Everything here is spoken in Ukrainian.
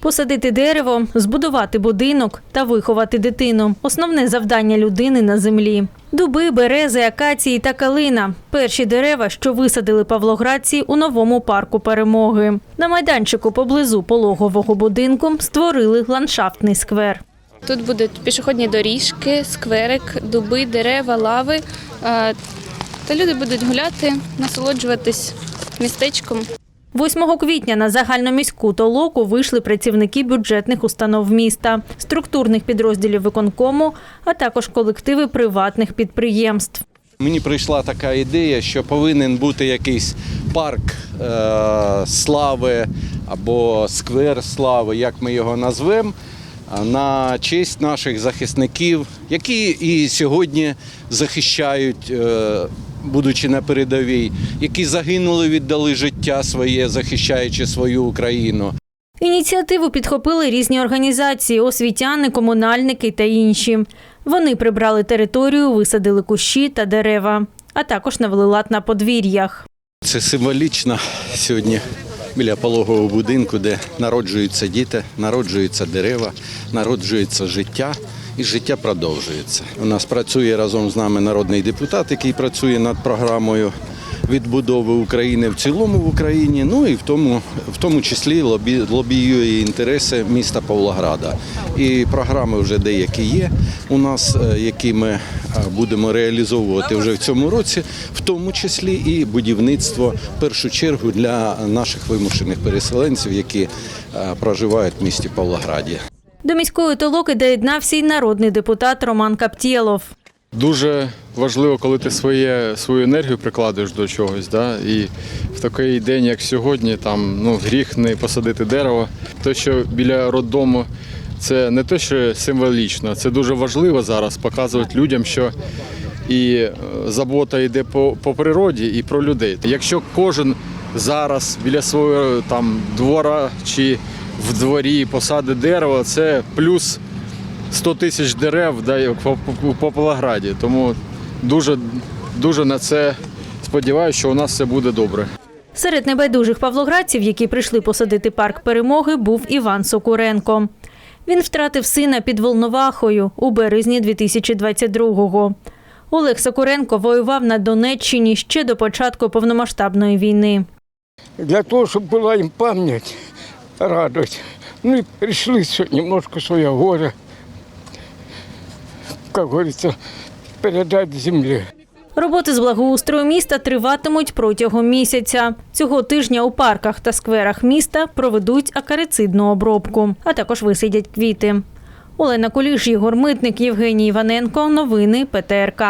Посадити дерево, збудувати будинок та виховати дитину основне завдання людини на землі. Дуби, берези, акації та калина перші дерева, що висадили павлоградці у новому парку перемоги. На майданчику поблизу пологового будинку створили ландшафтний сквер. Тут будуть пішохідні доріжки, скверик, дуби, дерева, лави. Е, Та люди будуть гуляти, насолоджуватись містечком. 8 квітня на загальноміську толоку вийшли працівники бюджетних установ міста, структурних підрозділів виконкому, а також колективи приватних підприємств. Мені прийшла така ідея, що повинен бути якийсь парк е, слави або сквер слави, як ми його назвемо, на честь наших захисників, які і сьогодні захищають, е, будучи на передовій, які загинули, віддали життя своє, захищаючи свою Україну. Ініціативу підхопили різні організації, освітяни, комунальники та інші. Вони прибрали територію, висадили кущі та дерева, а також навели лад на подвір'ях. Це символічно сьогодні біля пологового будинку, де народжуються діти, народжуються дерева, народжується життя. І життя продовжується. У нас працює разом з нами народний депутат, який працює над програмою відбудови України в цілому в Україні. Ну і в тому, в тому числі лобі, лобіює інтереси міста Павлограда. І програми вже деякі є у нас, е, які ми е, будемо реалізовувати вже в цьому році, в тому числі і будівництво в першу чергу для наших вимушених переселенців, які е, проживають в місті Павлограді. До міської толоки доєднався й народний депутат Роман Каптєлов. Дуже важливо, коли ти своє, свою енергію прикладаєш до чогось. Да? І в такий день, як сьогодні, там ну, гріх не посадити дерево. Те, що біля роддому, це не те, що символічно, це дуже важливо зараз показувати людям, що і е, забота йде по, по природі і про людей. Якщо кожен зараз біля свого там двора чи в дворі посадить дерево, це плюс 100 тисяч дерев да, по Павлограді. Тому дуже, дуже на це сподіваюся, що у нас все буде добре. Серед небайдужих павлоградців, які прийшли посадити парк перемоги, був Іван Сокуренко. Він втратив сина під Волновахою у березні 2022-го. Олег Сокуренко воював на Донеччині ще до початку повномасштабної війни. для того, щоб була їм пам'ять, радость. Ну і прийшли сьогодні немножко своє горе, як говориться, передать землі. Роботи з благоустрою міста триватимуть протягом місяця. Цього тижня у парках та скверах міста проведуть акарицидну обробку, а також висадять квіти. Олена Куліш, Ігор Митник, Євгеній Іваненко. Новини ПТРК.